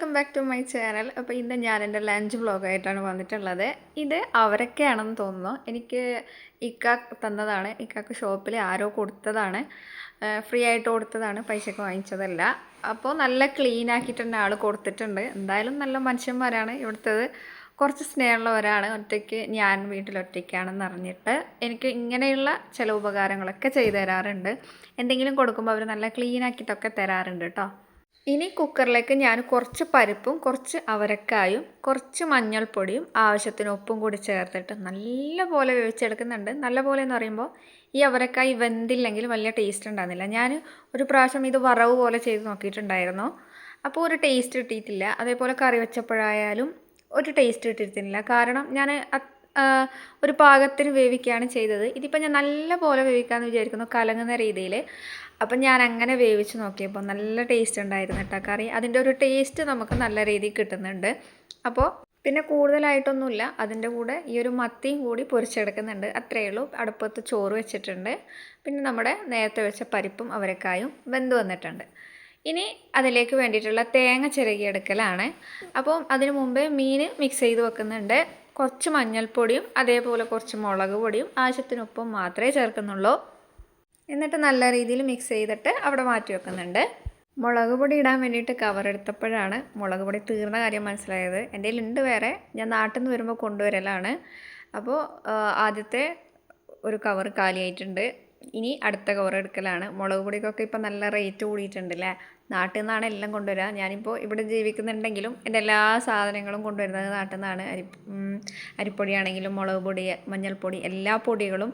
Welcome back to my channel അപ്പോൾ ഇന്ന് ഞാൻ എന്റെ ലഞ്ച് വ്ളോഗായിട്ടാണ് വന്നിട്ടുള്ളത്. ഇത് അവരൊക്കെയാണെന്ന് തോന്നുന്നു. എനിക്ക് ഇക്ക തന്നതാണ്. ഇക്കാക്ക് ഷോപ്പിൽ ആരോ കൊടുത്തതാണ്. ഫ്രീ ആയിട്ട് കൊടുത്തതാണ്. പൈസയ്ക്ക് വാങ്ങിച്ചതല്ല. അപ്പോൾ നല്ല ക്ലീൻ ആക്കിയിട്ട് തന്നെ ആൾ കൊടുത്തിട്ടുണ്ട്. എന്തായാലും നല്ല മനുഷ്യന്മാരാണ്. ഇവിടുത്തത് കുറച്ച് സ്നേഹമുള്ളവരാണ് ഒറ്റയ്ക്ക് ഞാൻ വീട്ടിൽ ഒറ്റയ്ക്കാണെന്ന് അറിഞ്ഞിട്ട് എനിക്ക് ഇങ്ങനെയുള്ള ചില ഉപകാരങ്ങളൊക്കെ ചെയ്തു തരാറുണ്ട്. എന്തെങ്കിലും കൊടുക്കുമ്പോൾ അവർ നല്ല ക്ലീൻ ആക്കിയിട്ടൊക്കെ തരാറുണ്ട് കേട്ടോ. ഇനി കുക്കറിലേക്ക് ഞാൻ കുറച്ച് പരിപ്പും കുറച്ച് അവരക്കായും കുറച്ച് മഞ്ഞൾപ്പൊടിയും ആവശ്യത്തിന് ഉപ്പും കൂടി ചേർത്തിട്ട് നല്ലപോലെ വേവിച്ചെടുക്കുന്നുണ്ട്. നല്ലപോലെ എന്ന് പറയുമ്പോൾ ഈ അവരക്കായി വെന്തില്ലെങ്കിൽ വലിയ ടേസ്റ്റ് ഉണ്ടാകുന്നില്ല. ഞാൻ ഒരു പ്രാവശ്യം ഇത് വറവ് പോലെ ചെയ്ത് നോക്കിയിട്ടുണ്ടായിരുന്നു. അപ്പോൾ ഒരു ടേസ്റ്റ് കിട്ടിയിട്ടില്ല. അതേപോലെ കറി വെച്ചപ്പോഴായാലും ഒരു ടേസ്റ്റ് കിട്ടിയിരുന്നില്ല കാരണം ഞാൻ ഒരു പാകത്തിന് വേവിക്കുകയാണ് ചെയ്തത്. ഇതിപ്പോൾ ഞാൻ നല്ല പോലെ വേവിക്കാമെന്ന് വിചാരിക്കുന്നു കലങ്ങുന്ന രീതിയിൽ അപ്പം ഞാൻ അങ്ങനെ വേവിച്ച് നോക്കിയപ്പോൾ നല്ല ടേസ്റ്റ് ഉണ്ടായിരുന്നു കേട്ടോ കറി. അതിന്റെ ഒരു ടേസ്റ്റ് നമുക്ക് നല്ല രീതിയിൽ കിട്ടുന്നുണ്ട്. അപ്പോൾ പിന്നെ കൂടുതലായിട്ടൊന്നുമില്ല. അതിന്റെ കൂടെ ഈ ഒരു മത്തിയും കൂടി പൊരിച്ചെടുക്കുന്നുണ്ട്. അത്രയേ ഉള്ളൂ. അടുപ്പത്ത് ചോറ് വെച്ചിട്ടുണ്ട്. പിന്നെ നമ്മുടെ നേരത്തെ വെച്ച പരിപ്പും അവരക്കായും വെന്ത് വന്നിട്ടുണ്ട്. ഇനി അതിലേക്ക് വേണ്ടിയിട്ടുള്ള തേങ്ങ ചിരകിയെടുക്കലാണ്. അപ്പോൾ അതിനു മുമ്പേ മീൻ മിക്സ് ചെയ്ത് വെക്കുന്നുണ്ട്. കുറച്ച് മഞ്ഞൾപ്പൊടിയും അതേപോലെ കുറച്ച് മുളക് പൊടിയും ആവശ്യത്തിനൊപ്പം മാത്രമേ ചേർക്കുന്നുള്ളൂ. എന്നിട്ട് നല്ല രീതിയിൽ മിക്സ് ചെയ്തിട്ട് അവിടെ മാറ്റി വെക്കുന്നുണ്ട്. മുളക് പൊടി ഇടാൻ വേണ്ടിയിട്ട് കവർ എടുത്തപ്പോഴാണ് മുളക് പൊടി തീർന്ന കാര്യം മനസ്സിലായത്. എന്റെ കയ്യിലുണ്ട് വേറെ. ഞാൻ നാട്ടിൽ നിന്ന് വരുമ്പോൾ കൊണ്ടുവരലാണ്. അപ്പോൾ ആദ്യത്തെ ഒരു കവർ കാലിയായിട്ടുണ്ട്. ഇനി അടുത്ത കവർ എടുക്കലാണ്. മുളക് പൊടിക്കൊക്കെ ഇപ്പം നല്ല റേറ്റ് കൂടിയിട്ടുണ്ട് അല്ലേ നാട്ടിൽ നിന്നാണ് എല്ലാം കൊണ്ടുവരിക ഞാനിപ്പോൾ ഇവിടെ ജീവിക്കുന്നുണ്ടെങ്കിലും എന്റെ എല്ലാ സാധനങ്ങളും കൊണ്ടുവരുന്നത് നാട്ടിൽ നിന്നാണ്. അരി അരിപ്പൊടിയാണെങ്കിലും മുളക് പൊടി മഞ്ഞൾപ്പൊടി എല്ലാ പൊടികളും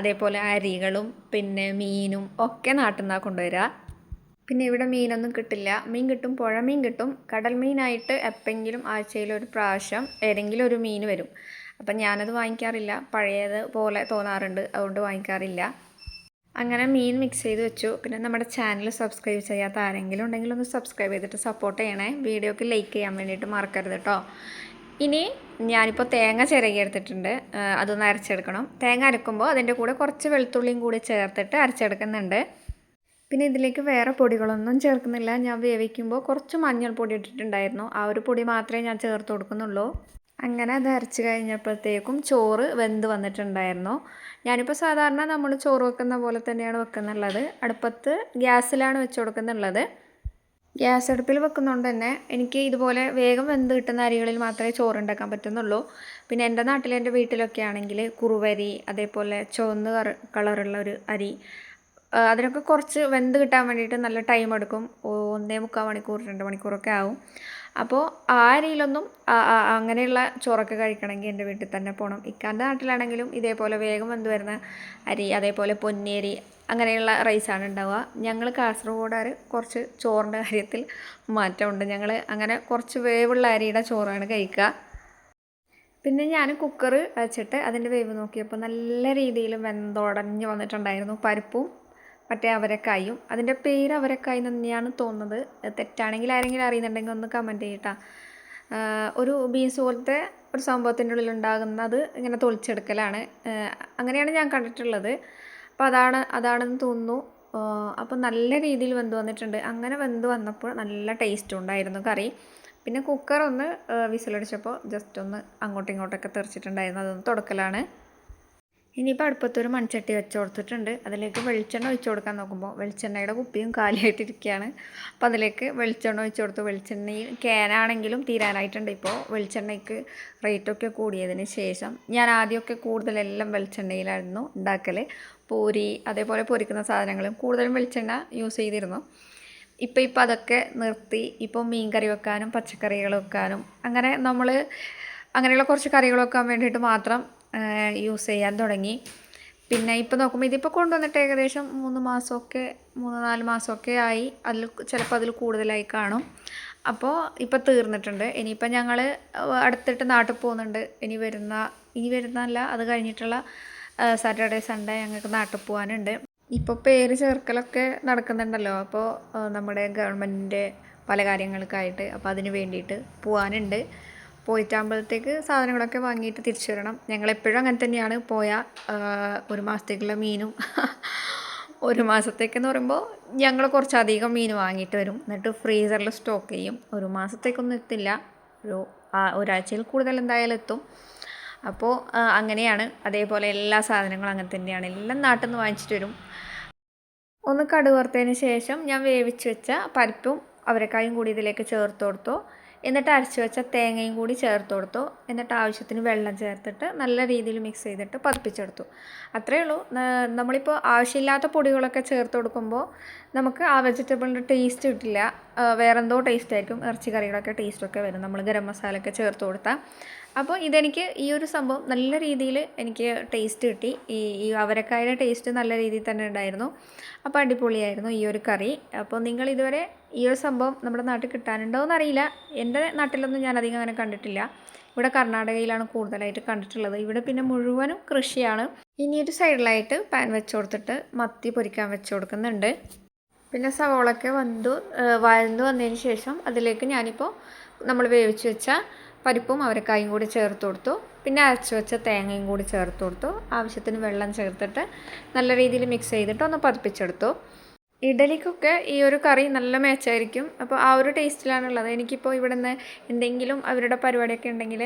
അതേപോലെ അരികളും പിന്നെ മീനും ഒക്കെ നാട്ടിൽ നിന്നാണ് കൊണ്ടുവരിക പിന്നെ ഇവിടെ മീനൊന്നും കിട്ടില്ല. മീൻ കിട്ടും പുഴ മീൻ കിട്ടും. കടൽ മീനായിട്ട് എപ്പെങ്കിലും ആഴ്ചയിൽ ഒരു പ്രാവശ്യം ഏതെങ്കിലും ഒരു മീൻ വരും. അപ്പം ഞാനത് വാങ്ങിക്കാറില്ല. പഴയത് പോലെ തോന്നാറുണ്ട്. അതുകൊണ്ട് വാങ്ങിക്കാറില്ല. അങ്ങനെ മീൻ മിക്സ് ചെയ്ത് വെച്ചു. പിന്നെ നമ്മുടെ ചാനൽ സബ്സ്ക്രൈബ് ചെയ്യാത്ത ആരെങ്കിലും ഉണ്ടെങ്കിൽ ഒന്ന് സബ്സ്ക്രൈബ് ചെയ്തിട്ട് സപ്പോർട്ട് ചെയ്യണേ. വീഡിയോക്ക് ലൈക്ക് ചെയ്യാൻ വേണ്ടിയിട്ട് മറക്കരുത് കേട്ടോ ഇനി ഞാനിപ്പോൾ തേങ്ങ ചിരകി എടുത്തിട്ടുണ്ട്. അതൊന്ന് അരച്ചെടുക്കണം. തേങ്ങ അരക്കുമ്പോൾ അതിന്റെ കൂടെ കുറച്ച് വെളുത്തുള്ളിയും കൂടി ചേർത്തിട്ട് അരച്ചെടുക്കുന്നുണ്ട്. പിന്നെ ഇതിലേക്ക് വേറെ പൊടികളൊന്നും ചേർക്കുന്നില്ല. ഞാൻ വേവിക്കുമ്പോൾ കുറച്ച് മഞ്ഞൾപ്പൊടി ഇട്ടിട്ടുണ്ടായിരുന്നു. ആ ഒരു പൊടി മാത്രമേ ഞാൻ ചേർത്ത് കൊടുക്കുന്നുള്ളൂ. അങ്ങനെ അത് അരച്ച് കഴിഞ്ഞപ്പോഴത്തേക്കും ചോറ് വെന്ത് വന്നിട്ടുണ്ടായിരുന്നു. ഞാനിപ്പോൾ സാധാരണ നമ്മൾ ചോറ് വെക്കുന്ന പോലെ തന്നെയാണ് വെക്കുന്നുള്ളത്. അടുപ്പത്ത് ഗ്യാസിലാണ് വെച്ച് കൊടുക്കുന്നുള്ളത്. ഗ്യാസ് അടുപ്പിൽ വെക്കുന്നതുകൊണ്ട് തന്നെ എനിക്ക് ഇതുപോലെ വേഗം വെന്ത് കിട്ടുന്ന അരികളിൽ മാത്രമേ ചോറ് ഉണ്ടാക്കാൻ പറ്റുന്നുള്ളൂ. പിന്നെ എന്റെ നാട്ടിൽ എന്റെ വീട്ടിലൊക്കെ ആണെങ്കിൽ കുറുവരി അതേപോലെ ചുവന്ന് കളറുള്ള ഒരു അരി അതിനൊക്കെ കുറച്ച് വെന്ത് കിട്ടാൻ വേണ്ടിയിട്ട് നല്ല ടൈം എടുക്കും. ഒന്നേ മുക്കാൽ മണിക്കൂർ രണ്ട് മണിക്കൂറൊക്കെ ആവും. അപ്പോൾ ആ രീതിയിലൊന്നും അങ്ങനെയുള്ള ചോറൊക്കെ കഴിക്കണമെങ്കിൽ എന്റെ വീട്ടിൽ തന്നെ പോകണം. ഇക്കാന്റെ നാട്ടിലാണെങ്കിലും ഇതേപോലെ വേഗം വന്ന് വരുന്ന അരി അതേപോലെ പൊന്നിയരി അങ്ങനെയുള്ള റൈസാണ് ഉണ്ടാവുക. ഞങ്ങൾ കാസർഗോഡുകാർ കുറച്ച് ചോറിന്റെ കാര്യത്തിൽ മാറ്റമുണ്ട്. ഞങ്ങൾ അങ്ങനെ കുറച്ച് വേവുള്ള അരിയുടെ ചോറാണ് കഴിക്കുക. പിന്നെ ഞാൻ കുക്കർ വെച്ചിട്ട് അതിന്റെ വേവ് നോക്കിയപ്പോൾ നല്ല രീതിയിൽ വെന്തോടഞ്ഞ് വന്നിട്ടുണ്ടായിരുന്നു. പരിപ്പും മറ്റേ അവരക്കായും. അതിന്റെ പേര് അവരക്കായി തന്നെയാണ് തോന്നുന്നത്. തെറ്റാണെങ്കിൽ ആരെങ്കിലും അറിയുന്നുണ്ടെങ്കിൽ ഒന്ന് കമന്റ് ചെയ്യട്ടാ. ഒരു ബീൻസ് പോലത്തെ ഒരു സംഭവത്തിന്റെ ഉള്ളിൽ ഉണ്ടാകുന്നത് ഇങ്ങനെ തൊളിച്ചെടുക്കലാണ്. അങ്ങനെയാണ് ഞാൻ കണ്ടിട്ടുള്ളത്. അപ്പോൾ അതാണ് അതാണെന്ന് തോന്നുന്നു. അപ്പോൾ നല്ല രീതിയിൽ വെന്ത് വന്നിട്ടുണ്ട്. അങ്ങനെ വെന്ത് വന്നപ്പോൾ നല്ല ടേസ്റ്റ് ഉണ്ടായിരുന്നു കറി. പിന്നെ കുക്കർ ഒന്ന് വിസിലടിച്ചപ്പോൾ ജസ്റ്റ് ഒന്ന് അങ്ങോട്ടും ഇങ്ങോട്ടൊക്കെ തെറിച്ചിട്ടുണ്ടായിരുന്നു. അതൊന്ന് തുടക്കലാണ്. ഇനിയിപ്പോൾ അടുപ്പത്തൊരു മൺചട്ടി വെച്ച് കൊടുത്തിട്ടുണ്ട്. അതിലേക്ക് വെളിച്ചെണ്ണ ഒഴിച്ചു കൊടുക്കാൻ നോക്കുമ്പോൾ വെളിച്ചെണ്ണയുടെ കുപ്പിയും കാലിയായിട്ടിരിക്കുകയാണ് അപ്പോൾ അതിലേക്ക് വെളിച്ചെണ്ണ ഒഴിച്ചു കൊടുത്തു. വെളിച്ചെണ്ണയിൽ ക്യാനാണെങ്കിലും തീരാനായിട്ടുണ്ട് ഇപ്പോൾ വെളിച്ചെണ്ണയ്ക്ക് റേറ്റൊക്കെ കൂടിയതിന് ശേഷം ഞാൻ ആദ്യമൊക്കെ കൂടുതലെല്ലാം വെളിച്ചെണ്ണയിലായിരുന്നു ഉണ്ടാക്കൽ പൂരി അതേപോലെ പൊരിക്കുന്ന സാധനങ്ങളും കൂടുതലും വെളിച്ചെണ്ണ യൂസ് ചെയ്തിരുന്നു. ഇപ്പോൾ ഇപ്പോൾ അതൊക്കെ നിർത്തി. ഇപ്പോൾ മീൻ കറി വെക്കാനും പച്ചക്കറികൾ വെക്കാനും അങ്ങനെ നമ്മൾ അങ്ങനെയുള്ള കുറച്ച് കറികൾ വെക്കാൻ വേണ്ടിയിട്ട് മാത്രം യൂസ് ചെയ്യാൻ തുടങ്ങി. പിന്നെ ഇപ്പോൾ നോക്കുമ്പോൾ ഇതിപ്പോൾ കൊണ്ടുവന്നിട്ട് ഏകദേശം മൂന്ന് മാസമൊക്കെ മൂന്ന് നാല് മാസമൊക്കെ ആയി. അതിൽ ചിലപ്പോൾ അതിൽ കൂടുതലായി കാണും. അപ്പോൾ ഇപ്പോൾ തീർന്നിട്ടുണ്ട്. ഇനിയിപ്പോൾ ഞങ്ങൾ അടുത്തിട്ട് നാട്ടിൽ പോകുന്നുണ്ട്. ഇനി വരുന്ന ഇനി വരുന്നല്ല അത് കഴിഞ്ഞിട്ടുള്ള സാറ്റർഡേ സൺഡേ ഞങ്ങൾക്ക് നാട്ടിൽ പോകാനുണ്ട് ഇപ്പോൾ പേര് ചേർക്കലൊക്കെ നടക്കുന്നുണ്ടല്ലോ. അപ്പോൾ നമ്മുടെ ഗവൺമെന്റിന്റെ പല കാര്യങ്ങൾക്കായിട്ട്. അപ്പോൾ അതിന് വേണ്ടിയിട്ട് പോകാനുണ്ട് പോയിട്ടാകുമ്പോഴത്തേക്ക് സാധനങ്ങളൊക്കെ വാങ്ങിയിട്ട് തിരിച്ചു വരണം. ഞങ്ങളെപ്പോഴും അങ്ങനെ തന്നെയാണ്. പോയ ഒരു മാസത്തേക്കുള്ള മീനും. ഒരു മാസത്തേക്കെന്ന് പറയുമ്പോൾ ഞങ്ങൾ കുറച്ചധികം മീൻ വാങ്ങിയിട്ട് വരും. എന്നിട്ട് ഫ്രീസറിൽ സ്റ്റോക്ക് ചെയ്യും. ഒരു മാസത്തേക്കൊന്നും എത്തില്ല. ഒരു ഒരാഴ്ചയിൽ കൂടുതൽ എന്തായാലും എത്തും. അപ്പോൾ അങ്ങനെയാണ്. അതേപോലെ എല്ലാ സാധനങ്ങളും അങ്ങനെ തന്നെയാണ്. എല്ലാം നാട്ടിൽ നിന്ന് വാങ്ങിച്ചിട്ട് വരും. ഒന്ന് കടുവർത്തതിന് ശേഷം ഞാൻ വേവിച്ച് വെച്ച പരിപ്പും അവരെക്കായും കൂടി ഇതിലേക്ക് ചേർത്ത് കൊടുത്തു. എന്നിട്ട് അരച്ചു വെച്ച തേങ്ങയും കൂടി ചേർത്ത് കൊടുത്തു. എന്നിട്ട് ആവശ്യത്തിന് വെള്ളം ചേർത്തിട്ട് നല്ല രീതിയിൽ മിക്സ് ചെയ്തിട്ട് പതിപ്പിച്ചെടുത്തു. അത്രയേ ഉള്ളൂ. നമ്മളിപ്പോൾ ആവശ്യമില്ലാത്ത പൊടികളൊക്കെ ചേർത്ത് കൊടുക്കുമ്പോൾ നമുക്ക് ആ വെജിറ്റബിളിന്റെ ടേസ്റ്റ് കിട്ടില്ല. വേറെന്തോ ടേസ്റ്റ് ആയിരിക്കും. ഇറച്ചി കറികളൊക്കെ ടേസ്റ്റൊക്കെ വരും. നമ്മൾ ഗരം മസാലയൊക്കെ ചേർത്ത് കൊടുത്താൽ അപ്പോൾ ഇതെനിക്ക് ഈ ഒരു സംഭവം നല്ല രീതിയിൽ എനിക്ക് ടേസ്റ്റ് കിട്ടി. ഈ ഈ അവരക്കായുടെ ടേസ്റ്റ് നല്ല രീതിയിൽ തന്നെ ഉണ്ടായിരുന്നു. അപ്പോൾ അടിപൊളിയായിരുന്നു ഈ ഒരു കറി. അപ്പോൾ നിങ്ങൾ ഇതുവരെ ഈ ഒരു സംഭവം നമ്മുടെ നാട്ടിൽ കിട്ടാനുണ്ടോ എന്നറിയില്ല. എന്റെ നാട്ടിലൊന്നും ഞാൻ അധികം അങ്ങനെ കണ്ടിട്ടില്ല. ഇവിടെ കർണാടകയിലാണ് കൂടുതലായിട്ട് കണ്ടിട്ടുള്ളത്. ഇവിടെ പിന്നെ മുഴുവനും കൃഷിയാണ്. ഇനി ഒരു സൈഡിലായിട്ട് പാൻ വെച്ച് കൊടുത്തിട്ട് മത്തി പൊരിക്കാൻ വെച്ച് കൊടുക്കുന്നുണ്ട്. പിന്നെ സവോളൊക്കെ വന്നു വഴന്നു വന്നതിന് ശേഷം അതിലേക്ക് ഞാനിപ്പോൾ നമ്മൾ വേവിച്ച് വെച്ച പരിപ്പും അവരക്കായും കൂടി ചേർത്ത് കൊടുത്തു. പിന്നെ അരച്ച് വെച്ച തേങ്ങയും കൂടി ചേർത്ത് കൊടുത്തു. ആവശ്യത്തിന് വെള്ളം ചേർത്തിട്ട് നല്ല രീതിയിൽ മിക്സ് ചെയ്തിട്ട് ഒന്ന് പതിപ്പിച്ചെടുത്തു. ഇഡലിക്കൊക്കെ ഈ ഒരു കറി നല്ല മാച്ചായിരിക്കും അപ്പോൾ ആ ഒരു ടേസ്റ്റിലാണുള്ളത് എനിക്കിപ്പോൾ ഇവിടെ നിന്ന് എന്തെങ്കിലും അവരുടെ പരിപാടിയൊക്കെ ഉണ്ടെങ്കിൽ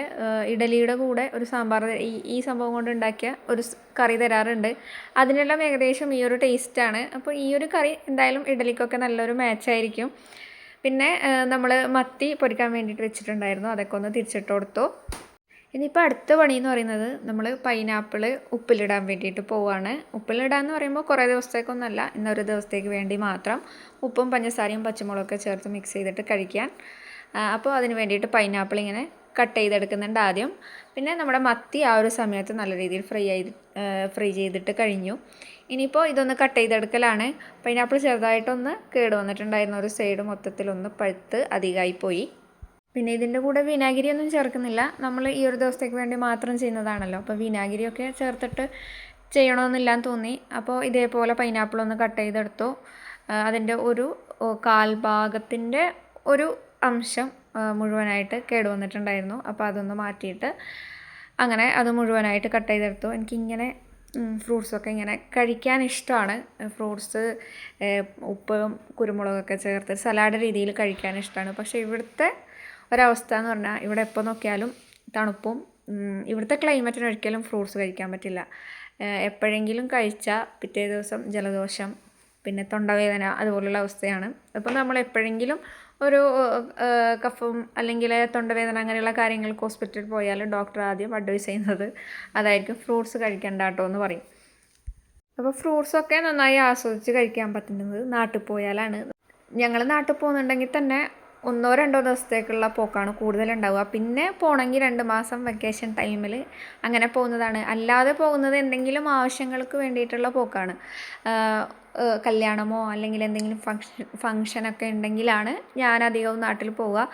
ഇഡലിയുടെ കൂടെ ഒരു സാമ്പാർ ഈ ഈ സംഭവം കൊണ്ട് ഉണ്ടാക്കിയ ഒരു കറി തരാറുണ്ട്. അതിനെല്ലാം ഏകദേശം ഈ ഒരു ടേസ്റ്റാണ് അപ്പോൾ ഈ ഒരു കറി എന്തായാലും ഇഡലിക്കൊക്കെ നല്ലൊരു മാച്ചായിരിക്കും പിന്നെ നമ്മൾ മത്തി പൊരിക്കാൻ വേണ്ടിയിട്ട് വെച്ചിട്ടുണ്ടായിരുന്നു. അതൊക്കെ ഒന്ന് തിരിച്ചിട്ട് കൊടുത്തു. ഇനിയിപ്പോൾ അടുത്ത പണി എന്ന് പറയുന്നത് നമ്മൾ പൈനാപ്പിൾ ഉപ്പിലിടാൻ വേണ്ടിയിട്ട് പോവുകയാണ് പോവാണ്. ഉപ്പിലിടാന്ന് പറയുമ്പോൾ കുറേ ദിവസത്തേക്കൊന്നല്ല ഇന്നൊരു ദിവസത്തേക്ക് വേണ്ടി മാത്രം ഉപ്പും പഞ്ചസാരയും പച്ചമുളകൊക്കെ ചേർത്ത് മിക്സ് ചെയ്തിട്ട് കഴിക്കാൻ. അപ്പോൾ അതിന് വേണ്ടിയിട്ട് പൈനാപ്പിൾ ഇങ്ങനെ കട്ട് ചെയ്തെടുക്കുന്നുണ്ട് ആദ്യം. പിന്നെ നമ്മുടെ മത്തി ആ ഒരു സമയത്ത് നല്ല രീതിയിൽ ഫ്രൈ ചെയ്ത് ഫ്രൈ ചെയ്തിട്ട് കഴിഞ്ഞു. ഇനിയിപ്പോൾ ഇതൊന്ന് കട്ട് ചെയ്തെടുക്കലാണ്. പൈനാപ്പിൾ ചെറുതായിട്ടൊന്ന് കേട് വന്നിട്ടുണ്ടായിരുന്നു ഒരു സൈഡ് മൊത്തത്തിലൊന്ന് പഴുത്ത് അധികമായി പോയി പിന്നെ ഇതിന്റെ കൂടെ വിനാഗിരി ഒന്നും ചേർക്കുന്നില്ല. നമ്മൾ ഈ ഒരു ദിവസത്തേക്ക് വേണ്ടി മാത്രം ചെയ്യുന്നതാണല്ലോ. അപ്പോൾ വിനാഗിരിയൊക്കെ ചേർത്തിട്ട് ചെയ്യണമെന്നില്ലാന്ന് തോന്നി. അപ്പോൾ ഇതേപോലെ പൈനാപ്പിൾ ഒന്ന് കട്ട് ചെയ്തെടുത്തു. അതിന്റെ ഒരു കാൽഭാഗത്തിന്റെ കാൽ ഒരു അംശം മുഴുവനായിട്ട് കേടുവന്നിട്ടുണ്ടായിരുന്നു അപ്പോൾ അതൊന്ന് മാറ്റിയിട്ട് അങ്ങനെ അത് മുഴുവനായിട്ട് കട്ട് ചെയ്തെടുത്തു. എനിക്കിങ്ങനെ ഫ്രൂട്ട്സൊക്കെ ഇങ്ങനെ കഴിക്കാൻ ഇഷ്ടമാണ്. ഫ്രൂട്ട്സ് ഉപ്പും കുരുമുളകൊക്കെ ചേർത്ത് സലാഡ് രീതിയിൽ കഴിക്കാൻ ഇഷ്ടമാണ്. പക്ഷേ ഇവിടുത്തെ ഒരവസ്ഥ എന്ന് പറഞ്ഞാൽ ഇവിടെ എപ്പോൾ നോക്കിയാലും തണുപ്പും ഇവിടുത്തെ ക്ലൈമറ്റിന് ഒരിക്കലും ഫ്രൂട്ട്സ് കഴിക്കാൻ പറ്റില്ല. എപ്പോഴെങ്കിലും കഴിച്ചാൽ പിറ്റേ ദിവസം ജലദോഷം പിന്നെ തൊണ്ടവേദന അതുപോലുള്ള അവസ്ഥയാണ്. അപ്പോൾ നമ്മൾ എപ്പോഴെങ്കിലും ഒരു കഫം അല്ലെങ്കിൽ തൊണ്ടവേദന അങ്ങനെയുള്ള കാര്യങ്ങൾക്ക് ഹോസ്പിറ്റലിൽ പോയാൽ ഡോക്ടർ ആദ്യം അഡ്വൈസ് ചെയ്യുന്നത് അതായിരിക്കും ഫ്രൂട്ട്സ് കഴിക്കണ്ട കേട്ടോ എന്ന് പറയും. അപ്പോൾ ഫ്രൂട്ട്സൊക്കെ നന്നായി ആസ്വദിച്ച് കഴിക്കാൻ പറ്റുന്നത് നാട്ടിൽ പോയാലാണ്. ഞങ്ങൾ നാട്ടിൽ പോകുന്നുണ്ടെങ്കിൽ തന്നെ ഒന്നോ രണ്ടോ ദിവസത്തേക്കുള്ള പോക്കാണ് കൂടുതലുണ്ടാവുക. പിന്നെ പോകണമെങ്കിൽ രണ്ട് മാസം വെക്കേഷൻ ടൈമിൽ അങ്ങനെ പോകുന്നതാണ്. അല്ലാതെ പോകുന്നത് എന്തെങ്കിലും ആവശ്യങ്ങൾക്ക് വേണ്ടിയിട്ടുള്ള പോക്കാണ്. കല്യാണമോ അല്ലെങ്കിൽ എന്തെങ്കിലും ഫങ്ഷൻ ഫങ്ഷനൊക്കെ ഉണ്ടെങ്കിലാണ് ഞാൻ അധികവും നാട്ടിൽ പോവുക.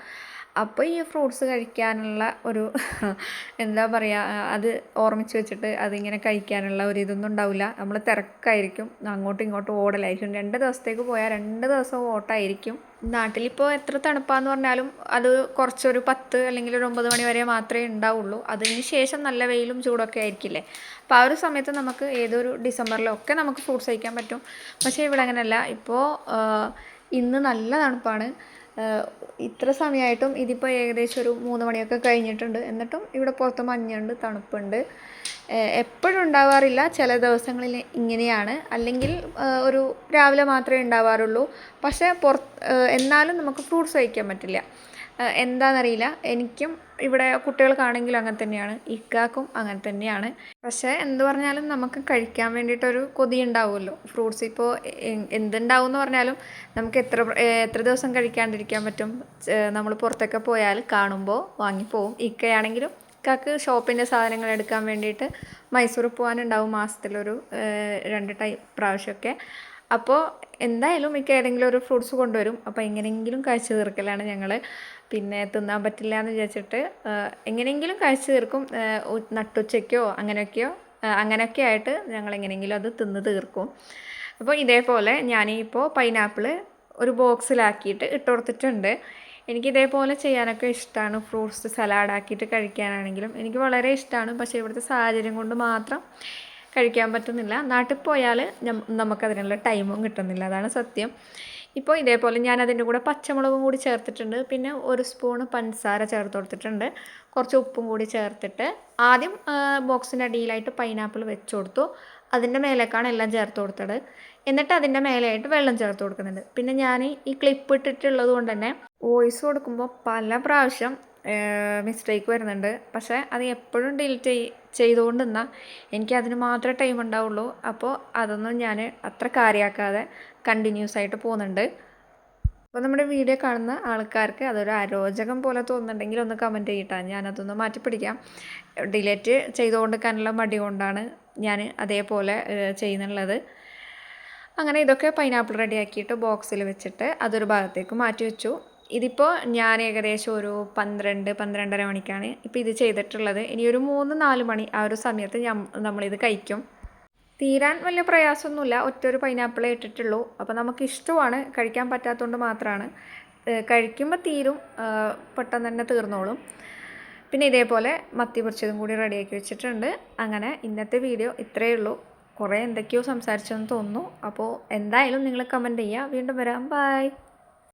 അപ്പോൾ ഈ ഫ്രൂട്ട്സ് കഴിക്കാനുള്ള ഒരു എന്താ പറയുക അത് ഓർമ്മിച്ച് വെച്ചിട്ട് അതിങ്ങനെ കഴിക്കാനുള്ള ഒരു ഇതൊന്നും ഉണ്ടാവില്ല. നമ്മൾ തിരക്കായിരിക്കും അങ്ങോട്ടും ഇങ്ങോട്ടും ഓടലായിരിക്കും. രണ്ട് ദിവസത്തേക്ക് പോയാൽ രണ്ട് ദിവസം ഓട്ടായിരിക്കും. നാട്ടിലിപ്പോൾ എത്ര തണുപ്പാന്ന് പറഞ്ഞാലും അത് കുറച്ചൊരു പത്ത് അല്ലെങ്കിൽ ഒരു ഒമ്പത് മണി വരെ മാത്രമേ ഉണ്ടാവുള്ളൂ. അതിന് ശേഷം നല്ല വെയിലും ചൂടൊക്കെ ആയിരിക്കില്ലേ? അപ്പോൾ ആ ഒരു സമയത്ത് നമുക്ക് ഏതൊരു ഡിസംബറിലൊക്കെ നമുക്ക് ഫ്രൂട്ട്സ് കഴിക്കാൻ പറ്റും. പക്ഷേ ഇവിടെ അങ്ങനെയല്ല. ഇപ്പോൾ ഇന്ന് നല്ല തണുപ്പാണ്. ഇത്ര സമയമായിട്ടും ഇതിപ്പോൾ ഏകദേശം ഒരു മൂന്ന് മണിയൊക്കെ കഴിഞ്ഞിട്ടുണ്ട്. എന്നിട്ടും ഇവിടെ പുറത്ത് മഞ്ഞുണ്ട് തണുപ്പുണ്ട്. എപ്പോഴും ഉണ്ടാവാറില്ല. ചില ദിവസങ്ങളിൽ ഇങ്ങനെയാണ്. അല്ലെങ്കിൽ ഒരു രാവിലെ മാത്രമേ ഉണ്ടാവാറുള്ളൂ. പക്ഷേ പുറത്ത് എന്നാലും നമുക്ക് ഫ്രൂട്ട്സ് കഴിക്കാൻ പറ്റില്ല. എന്താണെന്നറിയില്ല എനിക്കും ഇവിടെ കുട്ടികൾക്കാണെങ്കിലും അങ്ങനെ തന്നെയാണ്. ഇക്കാക്കും അങ്ങനെ തന്നെയാണ്. പക്ഷേ എന്ത് പറഞ്ഞാലും നമുക്ക് കഴിക്കാൻ വേണ്ടിയിട്ടൊരു കൊതി ഉണ്ടാവുമല്ലോ. ഫ്രൂട്ട്സ് ഇപ്പോൾ എന്തുണ്ടാവും എന്ന് പറഞ്ഞാലും നമുക്ക് എത്ര എത്ര ദിവസം കഴിക്കാണ്ടിരിക്കാൻ പറ്റും. നമ്മൾ പുറത്തൊക്കെ പോയാൽ കാണുമ്പോൾ വാങ്ങിപ്പോവും. ഇക്കയാണെങ്കിലും ഇക്കാക്ക് ഷോപ്പിന്റെ സാധനങ്ങൾ എടുക്കാൻ വേണ്ടിയിട്ട് മൈസൂർ പോകാനുണ്ടാവും മാസത്തിലൊരു രണ്ട് ടൈം പ്രാവശ്യമൊക്കെ. അപ്പോൾ എന്തായാലും മിക്ക ഏതെങ്കിലും ഒരു ഫ്രൂട്ട്സ് കൊണ്ടുവരും. അപ്പോൾ എങ്ങനെയെങ്കിലും കഴിച്ചു തീർക്കലാണ് ഞങ്ങൾ പിന്നെ തിന്നാൻ പറ്റില്ല എന്ന് വിചാരിച്ചിട്ട് എങ്ങനെയെങ്കിലും കഴിച്ചു തീർക്കും. നട്ടുച്ചയ്ക്കോ അങ്ങനെയൊക്കെയോ അങ്ങനെയൊക്കെ ആയിട്ട് ഞങ്ങൾ എങ്ങനെയെങ്കിലും അത് തിന്ന് തീർക്കും. അപ്പോൾ ഇതേപോലെ ഞാനിപ്പോൾ പൈനാപ്പിൾ ഒരു ബോക്സിലാക്കിയിട്ട് ഇട്ട് കൊടുത്തിട്ടുണ്ട് എനിക്ക് ഇതേപോലെ ചെയ്യാനൊക്കെ ഇഷ്ടമാണ് ഫ്രൂട്ട്സ് സലാഡ് സലാഡാക്കിയിട്ട് കഴിക്കാനാണെങ്കിലും എനിക്ക് വളരെ ഇഷ്ടമാണ് പക്ഷേ ഇവിടുത്തെ സാഹചര്യം കൊണ്ട് മാത്രം കഴിക്കാൻ പറ്റുന്നില്ല. നാട്ടിൽ പോയാൽ നമുക്കതിനുള്ള ടൈമും കിട്ടുന്നില്ല. അതാണ് സത്യം. ഇപ്പോൾ ഇതേപോലെ ഞാൻ അതിന്റെ കൂടെ പച്ചമുളകും കൂടി ചേർത്തിട്ടുണ്ട്. പിന്നെ ഒരു സ്പൂണ് പഞ്ചസാര ചേർത്ത് കൊടുത്തിട്ടുണ്ട്. കുറച്ച് ഉപ്പും കൂടി ചേർത്തിട്ട് ആദ്യം ബോക്സിന്റെ അടിയിലായിട്ട് പൈനാപ്പിൾ വെച്ച് കൊടുത്തു. അതിന്റെ മേലേക്കാണ് എല്ലാം ചേർത്ത് കൊടുത്തത്. എന്നിട്ട് അതിന്റെ മേലെയായിട്ട് വെള്ളം ചേർത്ത് കൊടുക്കുന്നുണ്ട്. പിന്നെ ഞാൻ ഈ ക്ലിപ്പ് ഇട്ടിട്ടുള്ളത് കൊണ്ട് തന്നെ വോയിസ് കൊടുക്കുമ്പോൾ പല പ്രാവശ്യം മിസ്റ്റേക്ക് വരുന്നുണ്ട്. പക്ഷേ അത് എപ്പോഴും ഡിലീറ്റ് ചെയ് ചെയ്തുകൊണ്ട് നിന്നാൽ എനിക്ക് അതിന് മാത്രമേ ടൈം ഉണ്ടാവുള്ളൂ. അപ്പോൾ അതൊന്നും ഞാൻ അത്ര കാര്യമാക്കാതെ കണ്ടിന്യൂസ് ആയിട്ട് പോകുന്നുണ്ട്. അപ്പോൾ നമ്മുടെ വീഡിയോ കാണുന്ന ആൾക്കാർക്ക് അതൊരു അരോചകം പോലെ തോന്നുന്നുണ്ടെങ്കിൽ ഒന്ന് കമന്റ് ചെയ്യട്ടാ. ഞാനതൊന്ന് മാറ്റി പിടിക്കാം ഡിലേറ്റ് ചെയ്തുകൊണ്ടിരിക്കാനുള്ള മടി കൊണ്ടാണ് ഞാൻ അതേപോലെ ചെയ്യുന്നുള്ളത്. അങ്ങനെ ഇതൊക്കെ പൈനാപ്പിൾ റെഡിയാക്കിയിട്ട് ബോക്സിൽ വെച്ചിട്ട് അതൊരു ഭാഗത്തേക്ക് മാറ്റി വെച്ചു ഇതിപ്പോൾ ഞാൻ ഏകദേശം ഒരു പന്ത്രണ്ട് പന്ത്രണ്ടര മണിക്കാണ് ഇപ്പോൾ ഇത് ചെയ്തിട്ടുള്ളത്. ഇനി ഒരു മൂന്ന് നാല് മണി ആ ഒരു സമയത്ത് ഞാൻ നമ്മളിത് കഴിക്കും. തീരാൻ വലിയ പ്രയാസമൊന്നുമില്ല. ഒറ്റൊരു പൈനാപ്പിളേ ഇട്ടിട്ടുള്ളൂ. അപ്പോൾ നമുക്ക് ഇഷ്ടമാണ് കഴിക്കാൻ പറ്റാത്തതുകൊണ്ട് മാത്രമാണ്. കഴിക്കുമ്പോൾ തീരും. പെട്ടെന്ന് തന്നെ തീർന്നോളും. പിന്നെ ഇതേപോലെ മത്തി പൊറിച്ചതും കൂടി റെഡിയാക്കി വെച്ചിട്ടുണ്ട്. അങ്ങനെ ഇന്നത്തെ വീഡിയോ ഇത്രയേ ഉള്ളൂ. കുറേ എന്തൊക്കെയോ സംസാരിച്ചെന്ന് തോന്നുന്നു. അപ്പോൾ എന്തായാലും നിങ്ങൾ കമന്റ് ചെയ്യുക വീണ്ടും വരാം. ബായ്